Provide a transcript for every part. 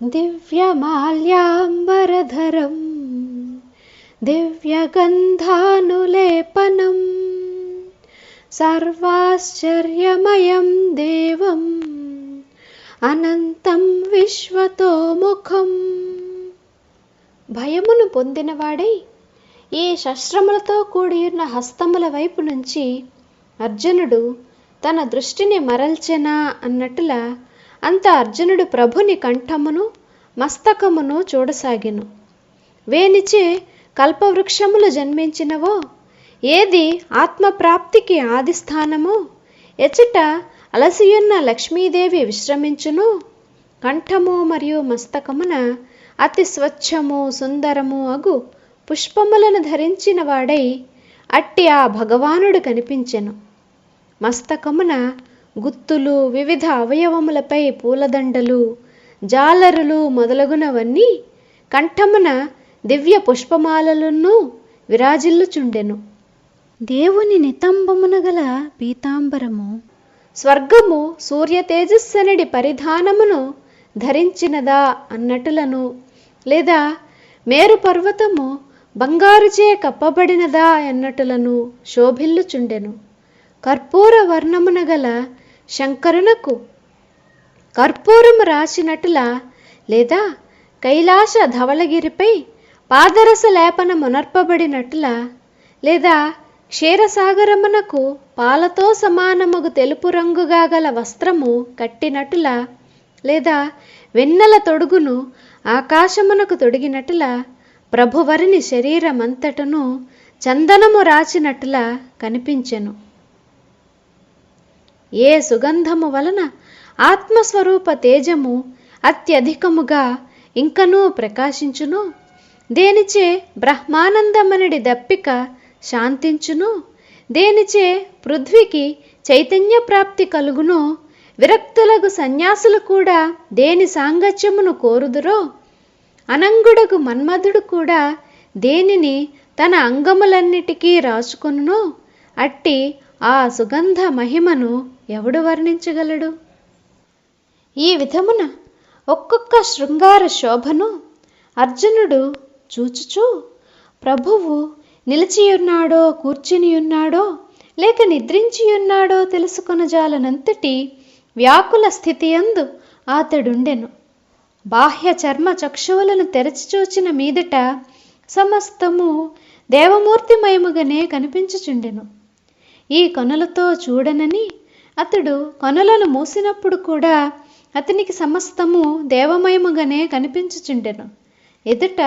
దివ్యమాల్యాంబరధరం దివ్యగంధానులేపనం సర్వాశ్చర్యమయం దేవం అనంతం విశ్వతోముఖం భయమును పొందినవాడై ఈ శస్త్రములతో కూడియున్న హస్తముల వైపు నుంచి అర్జునుడు తన దృష్టిని మరల్చెనా అన్నట్టులా అంత అర్జునుడు ప్రభుని కంఠమును మస్తకమును చూడసాగెను. వేనిచే కల్పవృక్షములు జన్మించినవో ఏది ఆత్మప్రాప్తికి ఆదిస్థానమో ఎచట అలసియున్న లక్ష్మీదేవి విశ్రమించును. కంఠము మరియు మస్తకమున అతి స్వచ్ఛము సుందరము అగు పుష్పములను ధరించిన వాడై అట్టి ఆ భగవానుడు కనిపించెను. మస్తకమున గుత్తులు వివిధ అవయవములపై పూలదండలు జాలరులు మొదలగునవన్నీ కంఠమున దివ్య పుష్పమాలలను విరాజిల్లుచుండెను. దేవుని నితంబమున గల పీతాంబరము స్వర్గము సూర్య తేజస్సనడి పరిధానమును ధరించినదా అన్నటులను లేదా మేరు పర్వతము బంగారుచే కప్పబడినదా అన్నటులను శోభిల్లుచుండెను. కర్పూర వర్ణమున గల శంకరునకు కర్పూరము రాసినట్టులా లేదా కైలాస ధవళగిరిపై పాదరస లేపనమునర్పబడినట్టులా లేదా క్షీరసాగరమునకు పాలతో సమానముగు తెలుపు రంగుగా గల వస్త్రము కట్టినట్టులా లేదా వెన్నెల తొడుగును ఆకాశమునకు తొడిగినట్టులా ప్రభువరిని శరీరమంతటను చందనము రాచినట్టులా కనిపించెను. ఏ సుగంధము వలన ఆత్మస్వరూప తేజము అత్యధికముగా ఇంకనూ ప్రకాశించును? దేనిచే బ్రహ్మానందమనుడి దప్పిక శాంతించును? దేనిచే పృథ్వీకి చైతన్య ప్రాప్తి కలుగునో? విరక్తులకు సన్యాసులు కూడా దేని సాంగత్యమును కోరుదురో? అనంగుడకు మన్మధుడు కూడా దేనిని తన అంగములన్నిటికీ రాసుకొనునో? అట్టి ఆ సుగంధ మహిమను ఎవడు వర్ణించగలడు? ఈ విధమున ఒక్కొక్క శృంగార శోభను అర్జునుడు చూచుచూ ప్రభువు నిలిచియున్నాడో కూర్చునియున్నాడో లేక నిద్రించియున్నాడో తెలుసుకొనజాలనంతటి వ్యాకుల స్థితి అందు అతడుండెను. బాహ్య చర్మ చక్షువులను తెరచి చూచిన మీదట సమస్తము దేవమూర్తిమయముగానే కనిపించుచుండెను. ఈ కొనలతో చూడనని అతడు కనులను మూసినప్పుడు కూడా అతనికి సమస్తము దేవమయముగానే కనిపించుచుండెను. ఎదుట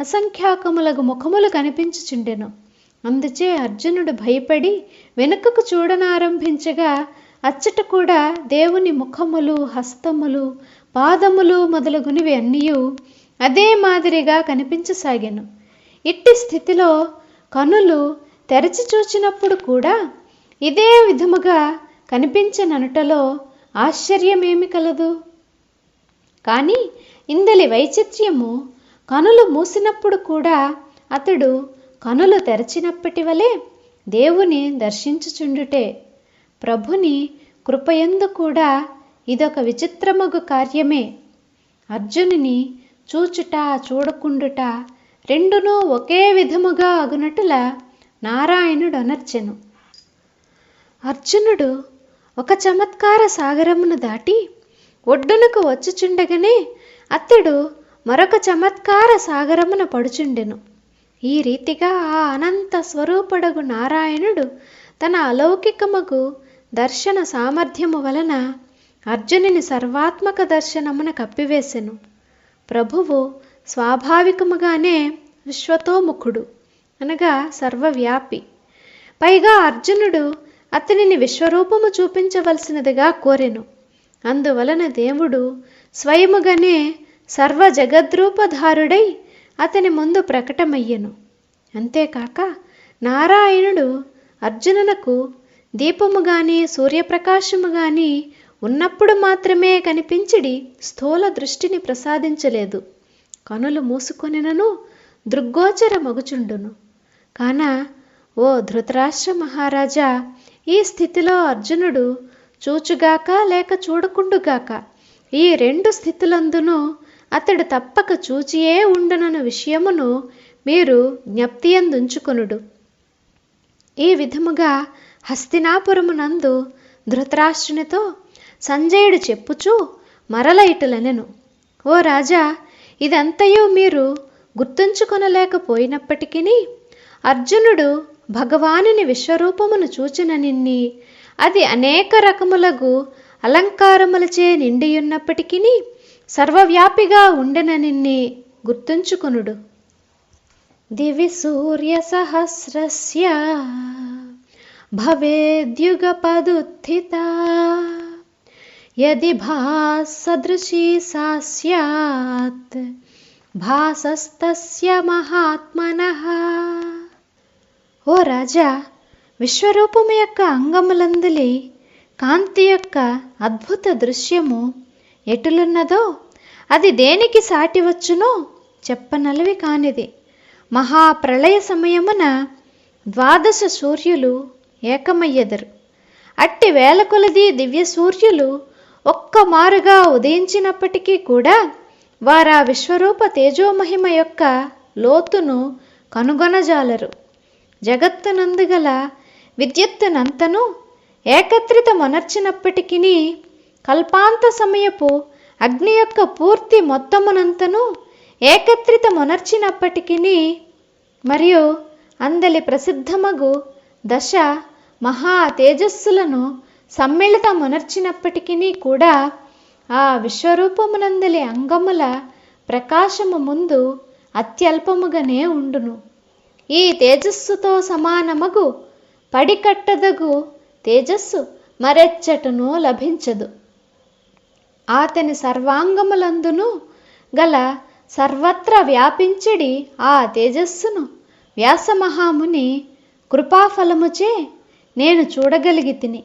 అసంఖ్యాకములగు ముఖములు కనిపించుచుండెను. అందుచే అర్జునుడు భయపడి వెనుకకు చూడనారంభించగా అచ్చట కూడా దేవుని ముఖములు హస్తములు పాదములు మొదలగునివి అన్నీ అదే మాదిరిగా కనిపించసాగాను. ఇట్టి స్థితిలో కనులు తెరచి చూచినప్పుడు కూడా ఇదే విధముగా కనిపించననుటలో ఆశ్చర్యమేమి కలదు? కానీ ఇందలి వైచిత్ర్యము కనులు మూసినప్పుడు కూడా అతడు కనులు తెరచినప్పటి వలె దేవుని దర్శించుచుండుటే. ప్రభుని కృపయందు కూడా ఇదొక విచిత్రమగు కార్యమే. అర్జునుని చూచుట చూడకుండుట రెండునూ ఒకే విధముగా అగునటుల నారాయణుడు అనర్చెను అర్జునుడు ఒక చమత్కార సాగరమును దాటి ఒడ్డునకు వచ్చుచుండగానే అతడు మరొక చమత్కార సాగరమున పడుచుండెను. ఈ రీతిగా ఆ అనంత స్వరూపుడగు నారాయణుడు తన అలౌకికమగు దర్శన సామర్థ్యము వలన అర్జునుని సర్వాత్మక దర్శనమున కప్పివేసెను. ప్రభువు స్వాభావికముగానే విశ్వతోముఖుడు అనగా సర్వవ్యాపి. పైగా అర్జునుడు అతనిని విశ్వరూపము చూపించవలసినదిగా కోరెను. అందువలన దేవుడు స్వయముగానే సర్వ జగద్రూపధారుడై అతని ముందు ప్రకటమయ్యెను. అంతేకాక నారాయణుడు అర్జునునకు దీపము గాని సూర్యప్రకాశము గాని ఉన్నప్పుడు మాత్రమే కనిపించిడి స్థూల దృష్టిని ప్రసాదించలేదు. కనులు మూసుకొనినను దృగ్గోచర మగుచుండును. కాన ఓ ధృతరాష్ట్ర మహారాజా ఈ స్థితిలో అర్జునుడు చూచుగాక లేక చూడకుండుగాక ఈ రెండు స్థితులందునూ అతడు తప్పక చూచియే ఉండునన్న విషయమును మీరు జ్ఞప్తి జ్ఞప్తియందుంచుకొనుడు. ఈ విధముగా హస్తినాపురమునందు ధృతరాష్ట్రునితో సంజయుడు చెప్పుచూ మరల ఇటులనెను ఓ రాజా ఇదంతయు మీరు గుర్తుంచుకొనలేకపోయినప్పటికీ అర్జునుడు భగవానుని విశ్వరూపమును చూచిన నిన్ని. అది అనేక రకములగు అలంకారములచే నిండియున్నప్పటికీ సర్వవ్యాపిగా ఉండెన నిన్ని గుర్తుంచుకొనుడు. దివి సూర్య సహస్రస్య భవేద్యుగపదుత్థిత. యది భాసదృశీ సా స్యాత్ భాసస్తస్య మహాత్మనః. ఓ రాజా విశ్వరూపము యొక్క అంగములందలి కాంతి యొక్క అద్భుత దృశ్యము ఎటులున్నదో అది దేనికి సాటివచ్చునో చెప్పనలవి కానిది. మహాప్రళయ సమయమున ద్వాదశ సూర్యులు ఏకమయ్యెదరు. అట్టి వేల కొలది దివ్య సూర్యులు ఒక్క మారుగా ఉదయించినప్పటికీ కూడా వారా విశ్వరూప తేజోమహిమ యొక్క లోతును కనుగొనజాలరు. జగత్తునందుగల విద్యుత్తునంతను ఏకత్రితమొనర్చినప్పటికీ కల్పాంత సమయపు అగ్ని యొక్క పూర్తి మొత్తమునంతను ఏకత్రితమొనర్చినప్పటికీ మరియు అందలి ప్రసిద్ధమగు దశ మహా తేజస్సులను సమ్మిళితమునర్చినప్పటికీ కూడా ఆ విశ్వరూపమునందలి అంగముల ప్రకాశము ముందు అత్యల్పముగానే ఉండును. ఈ తేజస్సుతో సమానమగు. పడికట్టదగు తేజస్సు మరెచ్చటను లభించదు. అతని సర్వాంగములందును గల సర్వత్ర వ్యాపించడి ఆ తేజస్సును వ్యాసమహాముని కృపాఫలముచే నేను చూడగలిగి తిని